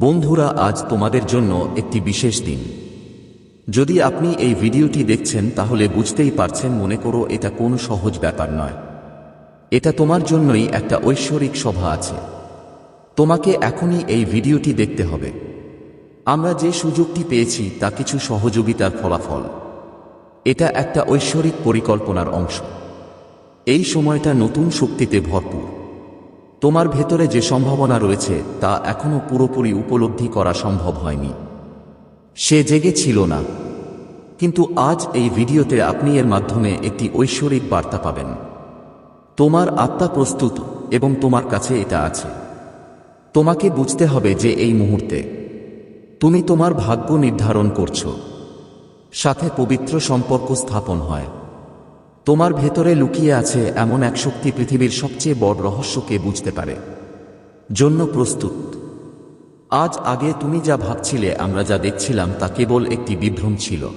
বন্ধুরা, আজ তোমাদের জন্য একটি বিশেষ দিন। যদি আপনি এই ভিডিওটি দেখছেন, তাহলে বুঝতেই পারছেন, মনে করো এটা কোনো সহজ ব্যাপার নয়। এটা তোমার জন্যই একটা ঐশ্বরিক সভা আছে। তোমাকে এখনই এই ভিডিওটি দেখতে হবে। আমরা যে সুযোগটি পেয়েছি, তা কিছু সহযোগিতার ফলাফল। এটা একটা ঐশ্বরিক পরিকল্পনার অংশ। এই সময়টা নতুন শক্তিতে ভরপুর। তোমার ভেতরে যে সম্ভাবনা রয়েছে তা এখনও পুরোপুরি উপলব্ধি করা সম্ভব হয়নি। সে জেগে ছিল না। কিন্তু আজ এই ভিডিওতে আপনি এর মাধ্যমে একটি ঐশ্বরিক বার্তা পাবেন। তোমার আত্মা প্রস্তুত এবং তোমার কাছে এটা আছে। তোমাকে বুঝতে হবে যে এই মুহূর্তে তুমি তোমার ভাগ্য নির্ধারণ করছ। সাথে পবিত্র সম্পর্ক স্থাপন হয়। তোমার ভেতরে লুকিয়ে আছে এমন এক শক্তি পৃথিবীর সবচেয়ে বড় রহস্যকে বুঝতে পারে। জন্য প্রস্তুত। আজ আগে তুমি যা ভাবছিলে, আমরা যা দেখছিলাম, তা কেবল একটি বিভ্রম ছিল।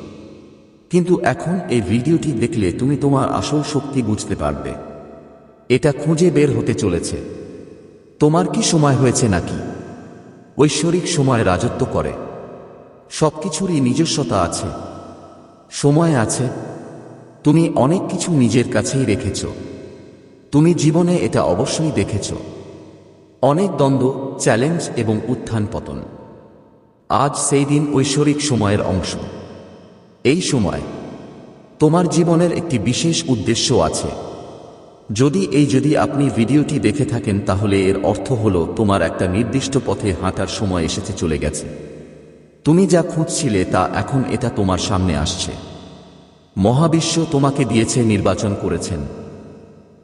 কিন্তু এখন এই ভিডিওটি দেখলে তুমি তোমার আসল শক্তি বুঝতে পারবে। এটা খুঁজে বের হতে চলেছে। তোমার কি সময় হয়েছে নাকি? ঐশ্বরিক সময় রাজত্ব করে। সবকিছুরই নিজস্বতা আছে। সময় আছে তুমি অনেক কিছু নিজের কাছেই রেখেছ। তুমি জীবনে এটা অবশ্যই দেখেছ। অনেক দ্বন্দ্ব, চ্যালেঞ্জ এবং উত্থান পতন। আজ সেই দিন ঐশ্বরিক সময়ের অংশ। এই সময় তোমার জীবনের একটি বিশেষ উদ্দেশ্য আছে। যদি এই যদি আপনি ভিডিওটি দেখে থাকেন, তাহলে এর অর্থ হল তোমার একটা নির্দিষ্ট পথে হাঁটার সময় এসেছে চলে গেছে। তুমি যা খুঁজছিলে, তা এখন এটা তোমার সামনে আসছে। মহাবিশ্ব তোমাকে দিয়েছে, নির্বাচন করেছেন।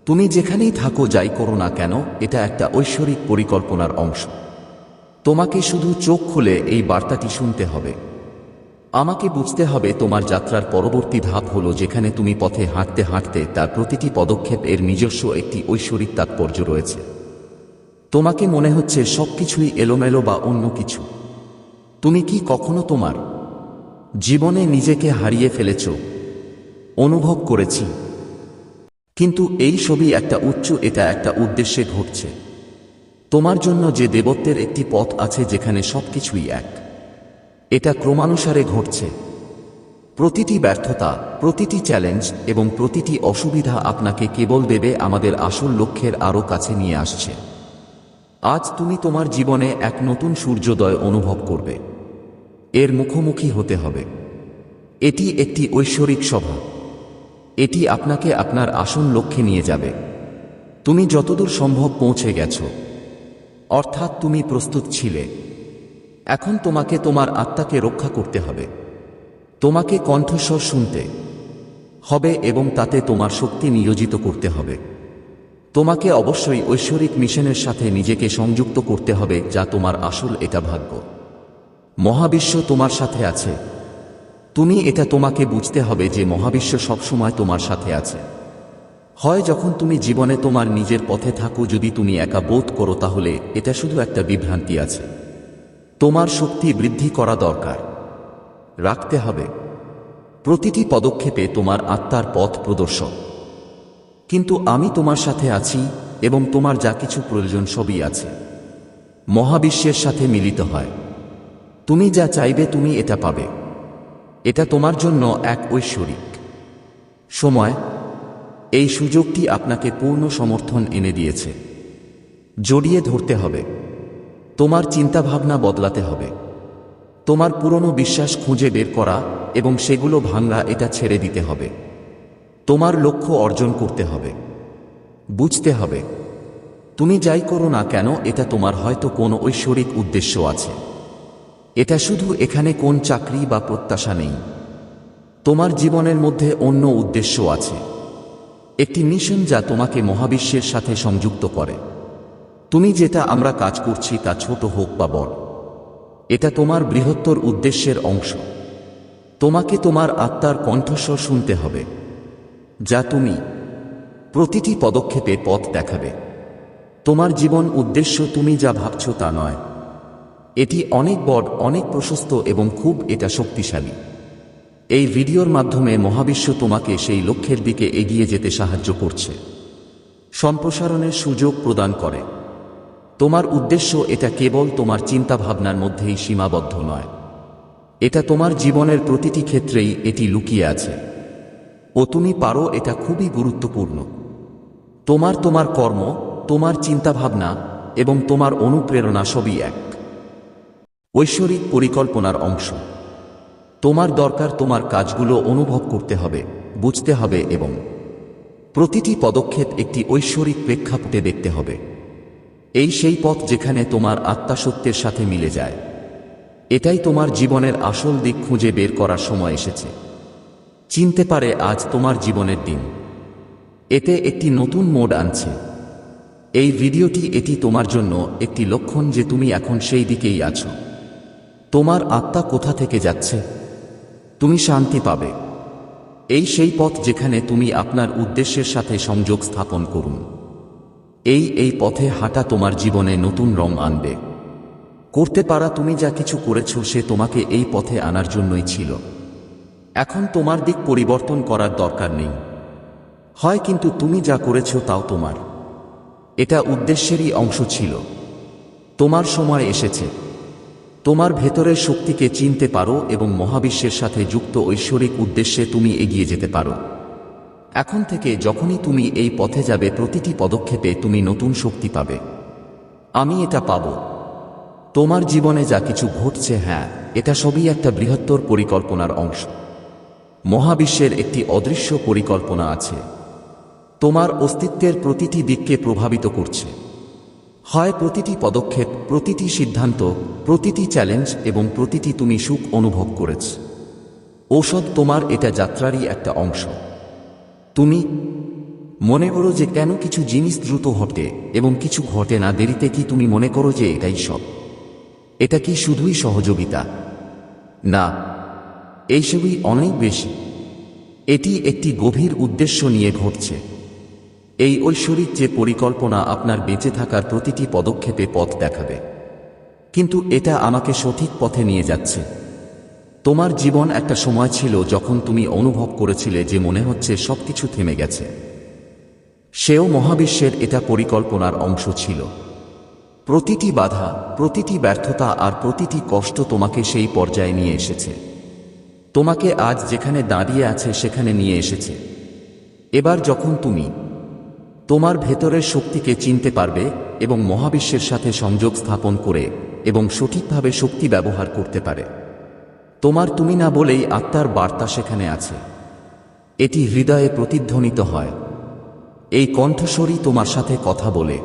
তুমি যেখানেই থাকো, যাই করো না কেন, এটা একটা ঐশ্বরিক পরিকল্পনার অংশ। তোমাকে শুধু চোখ খুলে এই বার্তাটি শুনতে হবে। আমাকে বুঝতে হবে তোমার যাত্রার পরবর্তী ধাপ হলো, যেখানে তুমি পথে হাঁটতে হাঁটতে তার প্রতিটি পদক্ষেপ এর নিজস্ব একটি ঐশ্বরিক তাৎপর্য রয়েছে। তোমাকে মনে হচ্ছে সবকিছুই এলোমেলো বা অন্য কিছু। তুমি কি কখনো তোমার জীবনে নিজেকে হারিয়ে ফেলেছ? অনুভব করেছি। কিন্তু এই ছবি একটা উচ্চ, এটা একটা উদ্দেশ্যে ঘটছে। তোমার জন্য যে দেবত্বের একটি পথ আছে যেখানে সবকিছুই এক, এটা ক্রমানুসারে ঘটছে। প্রতিটি ব্যর্থতা, প্রতিটি চ্যালেঞ্জ এবং প্রতিটি অসুবিধা আপনাকে কেবল দেবে আমাদের আসল লক্ষ্যের আরও কাছে নিয়ে আসছে। আজ তুমি তোমার জীবনে এক নতুন সূর্যোদয় অনুভব করবে। এর মুখোমুখি হতে হবে। এটি একটি ঐশ্বরিক সভা। এটি আপনাকে আপনার আসন লক্ষ্যে নিয়ে যাবে। তুমি যতদূর সম্ভব পৌঁছে গেছ। অর্থাৎ তুমি প্রস্তুত ছিলে। এখন তোমাকে তোমার আত্মাকে রক্ষা করতে হবে। তোমাকে কণ্ঠস্বর শুনতে হবে এবং তাতে তোমার শক্তি নিয়োজিত করতে হবে। তোমাকে অবশ্যই ঐশ্বরিক মিশনের সাথে নিজেকে সংযুক্ত করতে হবে, যা তোমার আসল এটা ভাগ্য। মহাবিশ্ব তোমার সাথে আছে। তুমি এটা তোমাকে বুঝতে হবে যে মহাবিশ্ব সবসময় তোমার সাথে আছে। হয় যখন তুমি জীবনে তোমার নিজের পথে থাকো, যদি তুমি একা বোধ করো, তাহলে এটা শুধু একটা বিভ্রান্তি আছে। তোমার শক্তি বৃদ্ধি করা দরকার। রাখতে হবে। প্রতিটি পদক্ষেপে তোমার আত্মার পথ প্রদর্শক। কিন্তু আমি তোমার সাথে আছি এবং তোমার যা কিছু প্রয়োজন সবই আছে। মহাবিশ্বের সাথে মিলিত হয়। তুমি যা চাইবে তুমি এটা পাবে। এটা তোমার জন্য এক ঐশ্বরিক। সময়, এই সুযোগটি আপনাকে পূর্ণ সমর্থন এনে দিয়েছে। জড়িয়ে ধরতে হবে। তোমার চিন্তাভাবনা বদলাতে হবে। তোমার পুরনো বিশ্বাস খুঁজে বের করা এবং সেগুলো ভাঙ্গা এটা ছেড়ে দিতে হবে। তোমার লক্ষ্য অর্জন করতে হবে। বুঝতে হবে। তুমি যাই করো না কেন, এটা তোমার হয়তো কোনো ঐশ্বরিক উদ্দেশ্য আছে। এটা শুধু এখানে কোন চাকরি বা প্রত্যাশা নেই। তোমার জীবনের মধ্যে অন্য উদ্দেশ্য আছে। একটি মিশন যা তোমাকে মহাবিশ্বের সাথে সংযুক্ত করে। তুমি যেটা আমরা কাজ করছি তা ছোট হোক বা বড়। এটা তোমার বৃহত্তর উদ্দেশ্যের অংশ। তোমাকে তোমার আত্মার কণ্ঠস্বর শুনতে হবে, যা তুমি প্রতিটি পদক্ষেপে পথ দেখাবে। তোমার জীবন উদ্দেশ্য তুমি যা ভাবছ তা নয়। এটি অনেক বড়, অনেক প্রশস্ত এবং খুব এটা শক্তিশালী। এই ভিডিওর মাধ্যমে মহাবিশ্ব তোমাকে সেই লক্ষ্যের দিকে এগিয়ে যেতে সাহায্য করছে। সম্প্রসারণের সুযোগ প্রদান করে। তোমার উদ্দেশ্য এটা কেবল তোমার চিন্তাভাবনার মধ্যেই সীমাবদ্ধ নয়। এটা তোমার জীবনের প্রতিটি ক্ষেত্রেই এটি লুকিয়ে আছে। ও তুমি পারো এটা খুবই গুরুত্বপূর্ণ। তোমার তোমার কর্ম, তোমার চিন্তাভাবনা এবং তোমার অনুপ্রেরণা সবই এক। ঐশ্বরিক পরিকল্পনার অংশ। তোমার দরকার তোমার কাজগুলো অনুভব করতে হবে, বুঝতে হবে এবং প্রতিটি পদক্ষেপ একটি ঐশ্বরিক প্রেক্ষাপটে দেখতে হবে। এই সেই পথ যেখানে তোমার আত্মাসত্যের সাথে মিলে যায়। এটাই তোমার জীবনের আসল দিক খুঁজে বের করার সময় এসেছে। চিনতে পারে আজ তোমার জীবনের দিন। এতে একটি নতুন মোড আনছে। এই ভিডিওটি এটি তোমার জন্য একটি লক্ষণ যে তুমি এখন সেই দিকেই আছো। তোমার আত্মা কোথা থেকে যাচ্ছে? তুমি শান্তি পাবে। এই সেই পথ যেখানে তুমি আপনার উদ্দেশ্যের সাথে সংযোগ স্থাপন করুন। এই এই পথে হাঁটা তোমার জীবনে নতুন রং আনবে। করতে পারা তুমি যা কিছু করেছ সে তোমাকে এই পথে আনার জন্যই ছিল। এখন তোমার দিক পরিবর্তন করার দরকার নেই। হয় কিন্তু তুমি যা করেছ তাও তোমার। এটা উদ্দেশ্যেরই অংশ ছিল। তোমার সময় এসেছে। তোমার ভেতরের শক্তিকে চিনতে পারো এবং মহাবিশ্বের সাথে যুক্ত ঐশ্বরিক উদ্দেশ্যে তুমি এগিয়ে যেতে পারো। এখন থেকে যখনই তুমি এই পথে যাবে, প্রতিটি পদক্ষেপে তুমি নতুন শক্তি পাবে। আমি এটা পাব। তোমার জীবনে যা কিছু ঘটছে হ্যাঁ এটা সবই একটা বৃহত্তর পরিকল্পনার অংশ। মহাবিশ্বের একটি অদৃশ্য পরিকল্পনা আছে। তোমার অস্তিত্বের প্রতিটি দিককে প্রভাবিত করছে। হয় প্রতিটি পদক্ষেপ, প্রতিটি সিদ্ধান্ত, প্রতিটি চ্যালেঞ্জ এবং প্রতিটি তুমি সুখ অনুভব করেছ। ঔষধ তোমার এটা যাত্রারই একটা অংশ। তুমি মনে করো যে কেন কিছু জিনিস দ্রুত ঘটে এবং কিছু ঘটে না, দেরিতে কি তুমি মনে করো যে এটাই সব? এটা কি শুধুই সহযোগিতা? না, এইসবই অনেক বেশি। এটি একটি গভীর উদ্দেশ্য নিয়ে ঘটছে। এই ঐশ্বরিক যে পরিকল্পনা আপনার বেঁচে থাকার প্রতিটি পদক্ষেপে পথ দেখাবে। কিন্তু এটা আমাকে সঠিক পথে নিয়ে যাচ্ছে। তোমার জীবন একটা সময় ছিল যখন তুমি অনুভব করেছিলে যে মনে হচ্ছে সবকিছু থেমে গেছে। সেও মহাবিশ্বের এটা পরিকল্পনার অংশ ছিল। প্রতিটি বাধা, প্রতিটি ব্যর্থতা আর প্রতিটি কষ্ট তোমাকে সেই পর্যায়ে নিয়ে এসেছে। তোমাকে আজ যেখানে দাঁড়িয়ে আছে সেখানে নিয়ে এসেছে। এবার যখন তুমি তোমার ভেতরের শক্তিকে চিনতে পারবে এবং মহাবিশ্বের সাথে সংযোগ স্থাপন করে এবং সঠিকভাবে শক্তি ব্যবহার করতে পারে। তোমার তুমি না বলেই আত্মার বার্তা সেখানে আছে। এটি হৃদয়ে প্রতিধ্বনিত হয়। এই কণ্ঠস্বরই তোমার সাথে কথা বলে।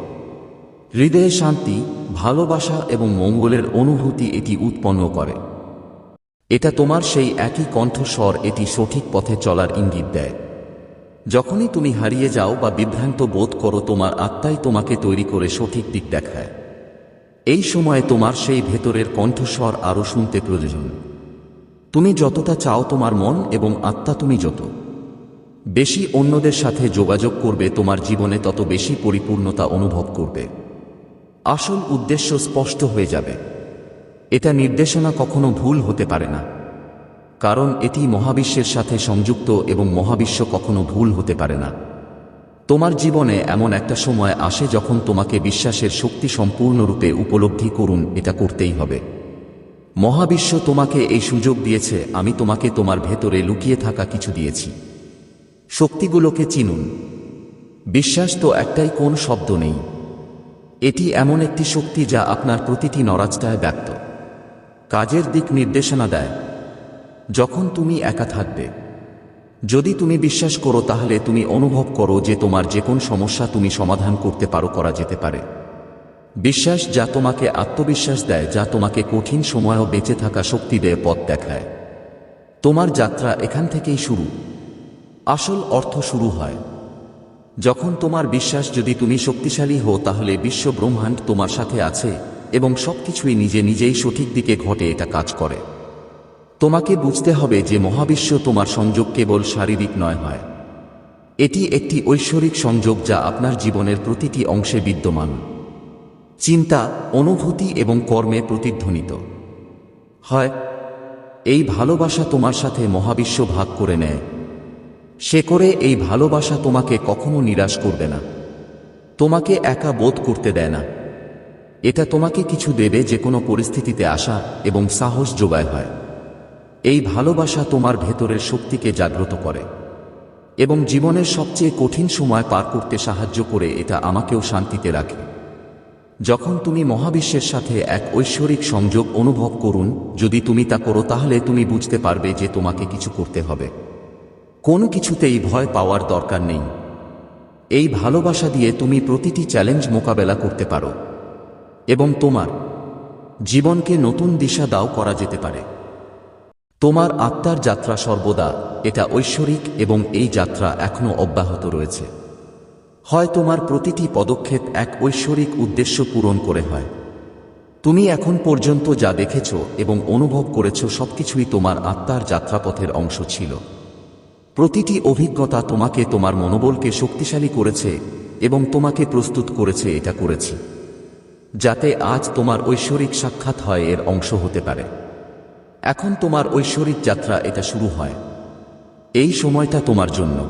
হৃদয়ে শান্তি, ভালোবাসা এবং মঙ্গলের অনুভূতি এটি উৎপন্ন করে। এটা তোমার সেই একই কণ্ঠস্বর এটি সঠিক পথে চলার ইঙ্গিত দেয়। যখনই তুমি হারিয়ে যাও বা বিভ্রান্ত বোধ করো, তোমার আত্মাই তোমাকে তৈরি করে সঠিক দিক দেখায়। এই সময়ে তোমার সেই ভেতরের কণ্ঠস্বর আরও শুনতে প্রয়োজন। তুমি যতটা চাও তোমার মন এবং আত্মা তুমি যত। বেশি অন্যদের সাথে যোগাযোগ করবে, তোমার জীবনে তত বেশি পরিপূর্ণতা অনুভব করবে। আসল উদ্দেশ্য স্পষ্ট হয়ে যাবে। এটা নির্দেশনা কখনো ভুল হতে পারে না। কারণ এটি মহাবিশ্বের সাথে সংযুক্ত এবং মহাবিশ্ব কখনো ভুল হতে পারে না। তোমার জীবনে এমন একটা সময় আসে যখন তোমাকে বিশ্বাসের শক্তি সম্পূর্ণরূপে উপলব্ধি করুন, এটা করতেই হবে। মহাবিশ্ব তোমাকে এই সুযোগ দিয়েছে, আমি তোমাকে তোমার ভেতরে লুকিয়ে থাকা কিছু দিয়েছি। শক্তিগুলোকে চিনুন। বিশ্বাস তো একটাই কোন শব্দ নেই। এটি এমন একটি শক্তি যা আপনার প্রতিটি নরাজটায় ব্যক্ত। কাজের দিক নির্দেশনা দেয়। যখন তুমি একা থাকবে। যদি তুমি বিশ্বাস করো, তাহলে তুমি অনুভব করো যে তোমার যে কোন সমস্যা তুমি সমাধান করতে পারো, করা যেতে পারে। বিশ্বাস যা তোমাকে আত্মবিশ্বাস দেয়, যা তোমাকে কঠিন সময়ও বেঁচে থাকা শক্তি দেয়, পথ দেখায়। তোমার যাত্রা এখান থেকেই শুরু। আসল অর্থ শুরু হয়। যখন তোমার বিশ্বাস যদি তুমি শক্তিশালী হো তাহলে বিশ্ব ব্রহ্মাণ্ড তোমার সাথে আছে এবং সবকিছুই নিজে নিজেই সঠিক দিকে ঘটে, এটা কাজ করে। তোমাকে বুঝতে হবে যে মহাবিশ্ব তোমার সংযোগ কেবল শারীরিক নয় হয়। এটি একটি ঐশ্বরিক সংযোগ যা আপনার জীবনের প্রতিটি অংশে বিদ্যমান। চিন্তা, অনুভূতি এবং কর্মে প্রতিধ্বনিত। হয়, এই ভালোবাসা তোমার সাথে মহাবিশ্ব ভাগ করে নেয়। সে করে এই ভালোবাসা তোমাকে কখনো নিরাশ করবে না। তোমাকে একা বোধ করতে দেয় না। এটা তোমাকে কিছু দেবে যে কোনো পরিস্থিতিতে আসা এবং সাহস যোগায় হয়। এই ভালোবাসা তোমার ভেতরের শক্তিকে জাগ্রত করে এবং জীবনের সবচেয়ে কঠিন সময় পার করতে সাহায্য করে এটা আমাকেও শান্তিতে রাখে। যখন তুমি মহাবিশ্বের সাথে এক ঐশ্বরিক সংযোগ অনুভব করুন, যদি তুমি তা করো তাহলে তুমি বুঝতে পারবে যে তোমাকে কিছু করতে হবে। কোনো কিছুতেই ভয় পাওয়ার দরকার নেই। এই ভালোবাসা দিয়ে তুমি প্রতিটি চ্যালেঞ্জ মোকাবেলা করতে পারো এবং তোমার জীবনকে নতুন দিশা দাও করা যেতে পারে। তোমার আত্মার যাত্রা সর্বদা, এটা ঐশ্বরিক এবং এই যাত্রা এখনও অব্যাহত রয়েছে। হয় তোমার প্রতিটি পদক্ষেপ এক ঐশ্বরিক উদ্দেশ্য পূরণ করে হয়। তুমি এখন পর্যন্ত যা দেখেছ এবং অনুভব করেছ সবকিছুই তোমার আত্মার যাত্রাপথের অংশ ছিল। প্রতিটি অভিজ্ঞতা তোমাকে তোমার মনোবলকে শক্তিশালী করেছে এবং তোমাকে প্রস্তুত করেছে এটা করেছি। যাতে আজ তোমার ঐশ্বরিক সাক্ষাৎ হয় এর অংশ হতে পারে। এখন তোমার ঐশ্বরিক যাত্রা এটা শুরু হয়। এই সময়টা তোমার জন্য।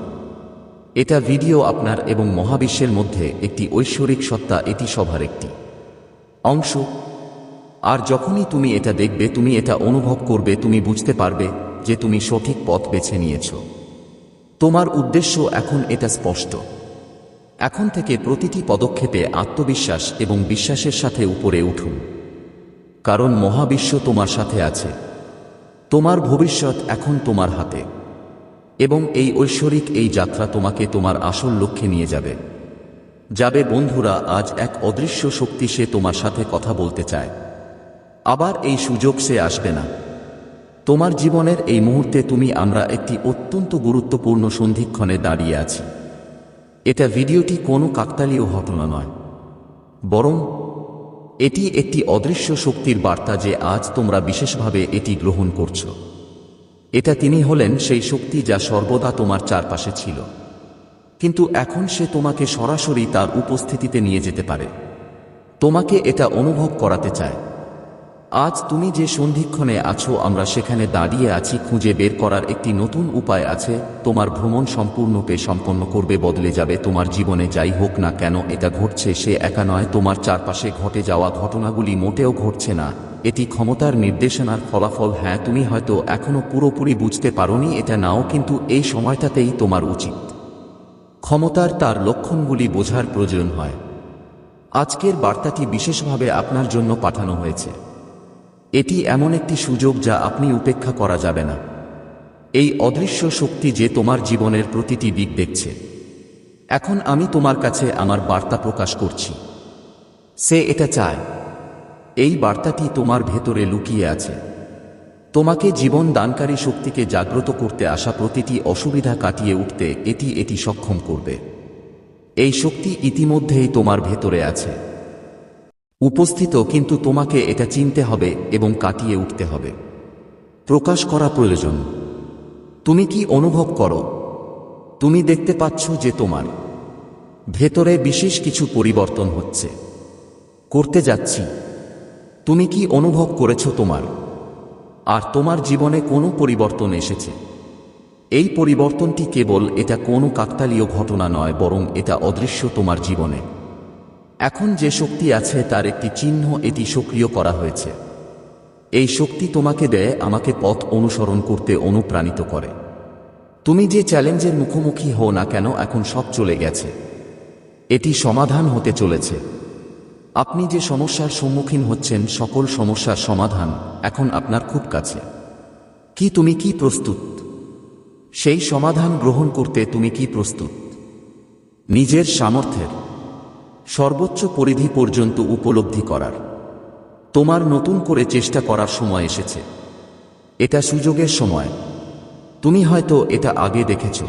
এটা ভিডিও আপনার এবং মহাবিশ্বের মধ্যে একটি ঐশ্বরিক সত্তা, এটি সভার একটি অংশ। আর যখনই তুমি এটা দেখবে, তুমি এটা অনুভব করবে, তুমি বুঝতে পারবে যে তুমি সঠিক পথ বেছে নিয়েছ। তোমার উদ্দেশ্য এখন এটা স্পষ্ট। এখন থেকে প্রতিটি পদক্ষেপে আত্মবিশ্বাস এবং বিশ্বাসের সাথে উপরে উঠুন। কারণ মহাবিশ্ব তোমার সাথে আছে। তোমার ভবিষ্যৎ এখন তোমার হাতে। এবং এই ঐশ্বরিক এই যাত্রা তোমাকে তোমার আসল লক্ষ্যে নিয়ে যাবে। যাবে, বন্ধুরা, আজ এক অদৃশ্য শক্তি সে তোমার সাথে কথা বলতে চায়। আবার এই সুযোগ সে আসবে না। তোমার জীবনের এই মুহূর্তে তুমি আমরা একটি অত্যন্ত গুরুত্বপূর্ণ সন্ধিক্ষণে দাঁড়িয়ে আছি। এটা ভিডিওটি কোনো কাকতালীয় ঘটনা নয়। বরং এটি একটি অদৃশ্য শক্তির বার্তা যে আজ তোমরা বিশেষভাবে এটি গ্রহণ করছ। এটা তিনি হলেন সেই শক্তি যা সর্বদা তোমার চারপাশে ছিল। কিন্তু এখন সে তোমাকে সরাসরি তার উপস্থিতিতে নিয়ে যেতে পারে। তোমাকে এটা অনুভব করাতে চায়। আজ তুমি যে সন্ধিক্ষণে আছো, আমরা সেখানে দাঁড়িয়ে আছি, খুঁজে বের করার একটি নতুন উপায় আছে। তোমার ভ্রমণ সম্পূর্ণপে সম্পন্ন করবে, বদলে যাবে তোমার জীবনে, যাই হোক না কেন, এটা ঘটছে, সে একা নয়, তোমার চারপাশে ঘটে যাওয়া ঘটনাগুলি মোটেও ঘটছে না। এটি ক্ষমতার নির্দেশনার ফলাফল হ্যাঁ তুমি হয়তো এখনও পুরোপুরি বুঝতে পারোনি, এটা নাও, কিন্তু এই সময়টাতেই তোমার উচিত। ক্ষমতার তার লক্ষণগুলি বোঝার প্রয়োজন হয়। আজকের বার্তাটি বিশেষভাবে আপনার জন্য পাঠানো হয়েছে। এটি এমন একটি সুযোগ যা আপনি উপেক্ষা করা যাবে না। এই অদৃশ্য শক্তি যে তোমার জীবনের প্রতিটি দিক দেখছে। এখন আমি তোমার কাছে আমার বার্তা প্রকাশ করছি। সে এটা চায়। এই বার্তাটি তোমার ভেতরে লুকিয়ে আছে। তোমাকে জীবন দানকারী শক্তিকে জাগ্রত করতে আসা প্রতিটি অসুবিধা কাটিয়ে উঠতে এটি এটি সক্ষম করবে। এই শক্তি ইতিমধ্যেই তোমার ভেতরে আছে। উপস্থিত, কিন্তু তোমাকে এটা চিনতে হবে এবং কাটিয়ে উঠতে হবে। প্রকাশ করা প্রয়োজন। তুমি কি অনুভব করো? তুমি দেখতে পাচ্ছ যে তোমার ভেতরে বিশেষ কিছু পরিবর্তন হচ্ছে। করতে যাচ্ছি। তুমি কি অনুভব করেছ তোমার? আর তোমার জীবনে কোনো পরিবর্তন এসেছে? এই পরিবর্তনটি কেবল এটা কোনো কাকতালীয় ঘটনা নয়, বরং এটা অদৃশ্য তোমার জীবনে। এখন যে শক্তি আছে তার একটি চিহ্ন এটি সক্রিয় করা হয়েছে। এই শক্তি তোমাকে দেয়, আমাকে পথ অনুসরণ করতে অনুপ্রাণিত করে। তুমি যে চ্যালেঞ্জের মুখোমুখি হও না কেন, এখন সব চলে গেছে। এটি সমাধান হতে চলেছে। আপনি যে সমস্যার সম্মুখীন হচ্ছেন, সকল সমস্যার সমাধান এখন আপনার খুব কাছে। কি তুমি কি প্রস্তুত? সেই সমাধান গ্রহণ করতে তুমি কি প্রস্তুত? নিজের সামর্থ্যের সর্বোচ্চ পরিধি পর্যন্ত উপলব্ধি করার। তোমার নতুন করে চেষ্টা করার সময় এসেছে। এটা সুযোগের সময়। তুমি হয়তো এটা আগে দেখেছ।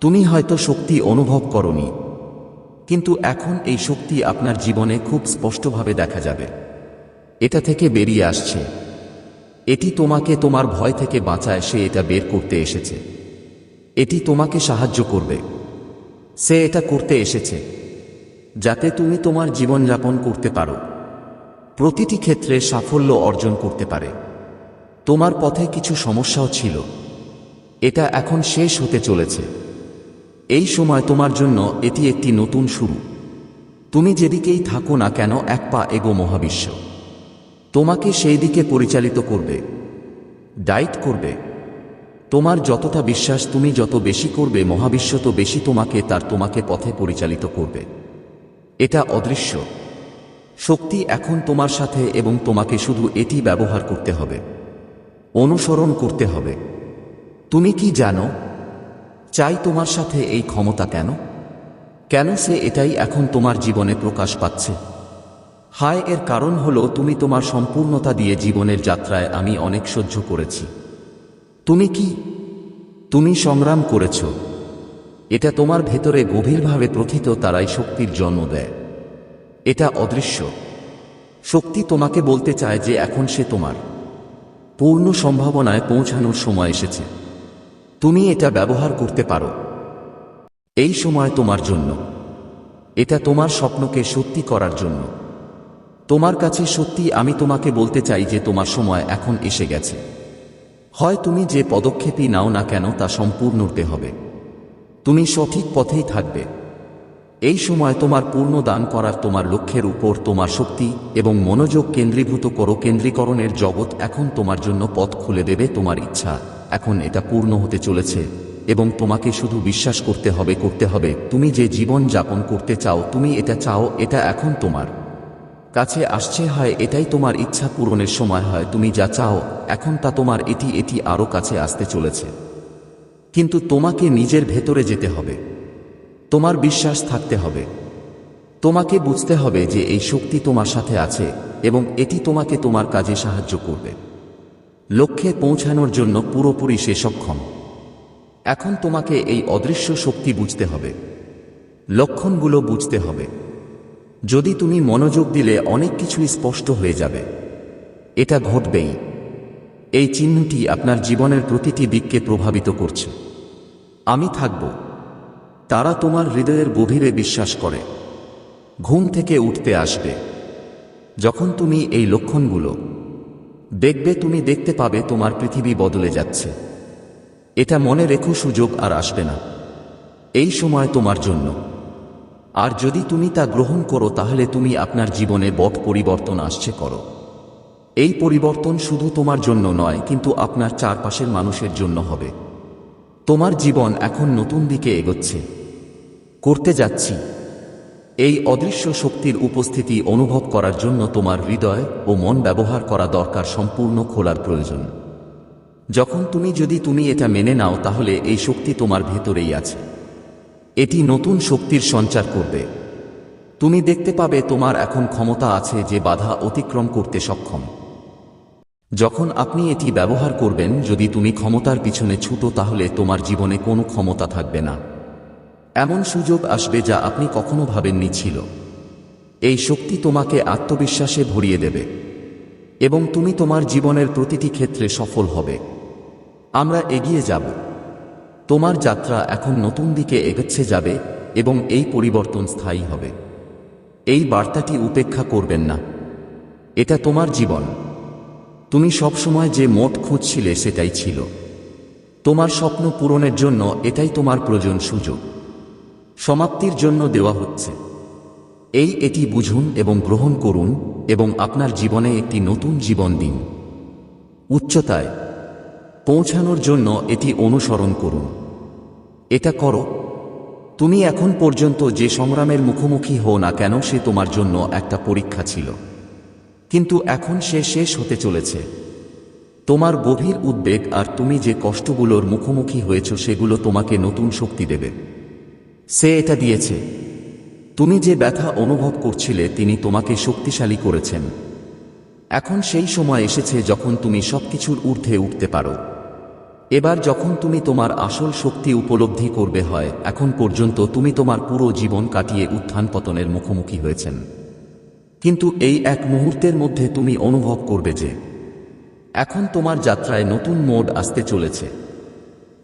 তুমি হয়তো শক্তি অনুভব করনি। কিন্তু এখন এই শক্তি আপনার জীবনে খুব স্পষ্টভাবে দেখা যাবে। এটা থেকে বেরিয়ে আসছে। এটি তোমাকে তোমার ভয় থেকে বাঁচায় সে এটা বের করতে এসেছে। এটি তোমাকে সাহায্য করবে। সে এটা করতে এসেছে। যাতে তুমি তোমার জীবনযাপন করতে পারো। প্রতিটি ক্ষেত্রে সাফল্য অর্জন করতে পারে। তোমার পথে কিছু সমস্যাও ছিল। এটা এখন শেষ হতে চলেছে। এই সময় তোমার জন্য এটি একটি নতুন শুরু। তুমি যেদিকেই থাকো না কেন, এক পা এগো মহাবিশ্ব। তোমাকে সেই দিকে পরিচালিত করবে। ডাইট করবে। তোমার যতটা বিশ্বাস তুমি যত বেশি করবে, মহাবিশ্ব তো বেশি তোমাকে, তার তোমাকে পথে পরিচালিত করবে। এটা অদৃশ্য। শক্তি এখন তোমার সাথে এবং তোমাকে শুধু এটি ব্যবহার করতে হবে। অনুসরণ করতে হবে। তুমি কি জানো, চাই তোমার সাথে এই ক্ষমতা কেন? কেন সে এটাই এখন তোমার জীবনে প্রকাশ পাচ্ছে? হায়, এর কারণ হলো তুমি তোমার সম্পূর্ণতা দিয়ে জীবনের যাত্রায় আমি অনেক সহ্য করেছি। তুমি কি? তুমি সংগ্রাম করেছ। এটা তোমার ভেতরে গভীরভাবে প্রথিত, তারাই শক্তির জন্ম দেয়। এটা অদৃশ্য। শক্তি তোমাকে বলতে চায় যে এখন সে তোমার। পূর্ণ সম্ভাবনায় পৌঁছানোর সময় এসেছে। তুমি এটা ব্যবহার করতে পারো। এই সময় তোমার জন্য। এটা তোমার স্বপ্নকে সত্যি করার জন্য। তোমার কাছে সত্যি আমি তোমাকে বলতে চাই যে তোমার সময় এখন এসে গেছে। হয় তুমি যে পদক্ষেপই নাও না কেন তা সম্পূর্ণতে হবে। তুমি সঠিক পথেই থাকবে। এই সময় তোমার পূর্ণ দান করার তোমার লক্ষ্যের উপর তোমার শক্তি এবং মনোযোগ কেন্দ্রীভূত করো। কেন্দ্রীকরণের জগৎ এখন তোমার জন্য পথ খুলে দেবে তোমার ইচ্ছা। এখন এটা পূর্ণ হতে চলেছে এবং তোমাকে শুধু বিশ্বাস করতে হবে করতে হবে। তুমি যে জীবন যাপন করতে চাও, তুমি এটা চাও, এটা এখন তোমার কাছে আসছে। হয়, এটাই তোমার ইচ্ছা পূরণের সময়। হয়, তুমি যা চাও, এখন তা তোমার এটি এটি আরও কাছে আসতে চলেছে। কিন্তু তোমাকে নিজের ভেতরে যেতে হবে। তোমার বিশ্বাস থাকতে হবে। তোমাকে বুঝতে হবে যে এই শক্তি তোমার সাথে আছে এবং এটি তোমাকে তোমার কাজে সাহায্য করবে। লক্ষ্যে পৌঁছানোর জন্য পুরোপুরি সে সক্ষম। এখন তোমাকে এই অদৃশ্য শক্তি বুঝতে হবে। লক্ষণগুলো বুঝতে হবে। যদি তুমি মনোযোগ দিলে অনেক কিছুই স্পষ্ট হয়ে যাবে। এটা ঘটবেই। এই চিহ্নটি আপনার জীবনের প্রতিটি দিককে প্রভাবিত করছে। আমি থাকব। তারা তোমার হৃদয়ের গভীরে বিশ্বাস করে। ঘুম থেকে উঠতে আসবে। যখন তুমি এই লক্ষণগুলো দেখবে, তুমি দেখতে পাবে তোমার পৃথিবী বদলে যাচ্ছে। এটা মনে রেখো, সুযোগ আর আসবে না। এই সময় তোমার জন্য। আর যদি তুমি তা গ্রহণ করো, তাহলে তুমি আপনার জীবনে বট পরিবর্তন আসছে, করো। এই পরিবর্তন শুধু তোমার জন্য নয়, কিন্তু আপনার চারপাশের মানুষের জন্য হবে। তোমার জীবন এখন নতুন দিকে এগোচ্ছে। করতে যাচ্ছি। এই অদৃশ্য শক্তির উপস্থিতি অনুভব করার জন্য তোমার হৃদয় ও মন ব্যবহার করা দরকার সম্পূর্ণ খোলার প্রয়োজন। যখন তুমি, যদি তুমি এটা মেনে নাও, তাহলে এই শক্তি তোমার ভেতরেই আছে। এটি নতুন শক্তির সঞ্চার করবে। তুমি দেখতে পাবে তোমার এখন ক্ষমতা আছে যে বাধা অতিক্রম করতে সক্ষম। যখন আপনি এটি ব্যবহার করবেন, যদি তুমি ক্ষমতার পিছনে ছুটো, তাহলে তোমার জীবনে কোনো ক্ষমতা থাকবে না। এমন সুযোগ আসবে যা আপনি কখনো ভাবেননি ছিল। এই শক্তি তোমাকে আত্মবিশ্বাসে ভরিয়ে দেবে, এবং তুমি তোমার জীবনের প্রতিটি ক্ষেত্রে সফল হবে। আমরা এগিয়ে যাব। তোমার যাত্রা এখন নতুন দিকে এগোচ্ছে যাবে, এবং এই পরিবর্তন স্থায়ী হবে। এই বার্তাটি উপেক্ষা করবেন না। এটা তোমার জীবন। তুমি সবসময় যে মোট খুঁজছিলে সেটাই ছিল। তোমার স্বপ্ন পূরণের জন্য এটাই তোমার প্রয়োজন সুযোগ। সমাপ্তির জন্য দেওয়া হচ্ছে। এই এটি বুঝুন এবং গ্রহণ করুন এবং আপনার জীবনে একটি নতুন জীবন দিন। উচ্চতায় পৌঁছানোর জন্য এটি অনুসরণ করুন। এটা করো। তুমি এখন পর্যন্ত যে সংগ্রামের মুখোমুখি হও না কেন সে তোমার জন্য একটা পরীক্ষা ছিল। কিন্তু এখন সে শেষ হতে চলেছে। তোমার গভীর উদ্বেগ আর তুমি যে কষ্টগুলোর মুখোমুখি হয়েছ সেগুলো তোমাকে নতুন শক্তি দেবে। সে এটা দিয়েছে। তুমি যে ব্যথা অনুভব করছিলে, তিনি তোমাকে শক্তিশালী করেছেন। এখন সেই সময় এসেছে যখন তুমি সবকিছুর ঊর্ধ্বে উঠতে পারো। এবার যখন তুমি তোমার আসল শক্তি উপলব্ধি করবে হয়, এখন পর্যন্ত তুমি তোমার পুরো জীবন কাটিয়ে উত্থান পতনের মুখোমুখি হয়েছেন। কিন্তু এই এক মুহূর্তের মধ্যে তুমি অনুভব করবে যে, এখন তোমার যাত্রায় নতুন মোড আসতে চলেছে।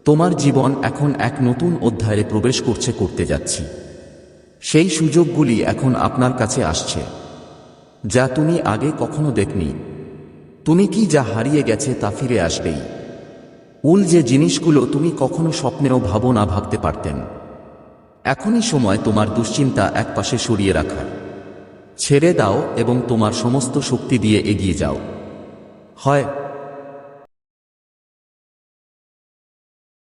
তোমার জীবন এখন এক নতুন অধ্যায়ে প্রবেশ করছে করতে যাচ্ছি। সেই সুযোগগুলি এখন আপনার কাছে আসছে, যা তুমি আগে কখনো দেখনি। তুমি কি যা হারিয়ে গেছে তা ফিরে আসবেই। উল যে জিনিসগুলো তুমি কখনো স্বপ্নেও ভাবো না ভাবতে পারতেন। এখনই সময় তোমার দুশ্চিন্তা একপাশে সরিয়ে রাখার। ছেড়ে দাও এবং তোমার সমস্ত শক্তি দিয়ে এগিয়ে যাও। হয়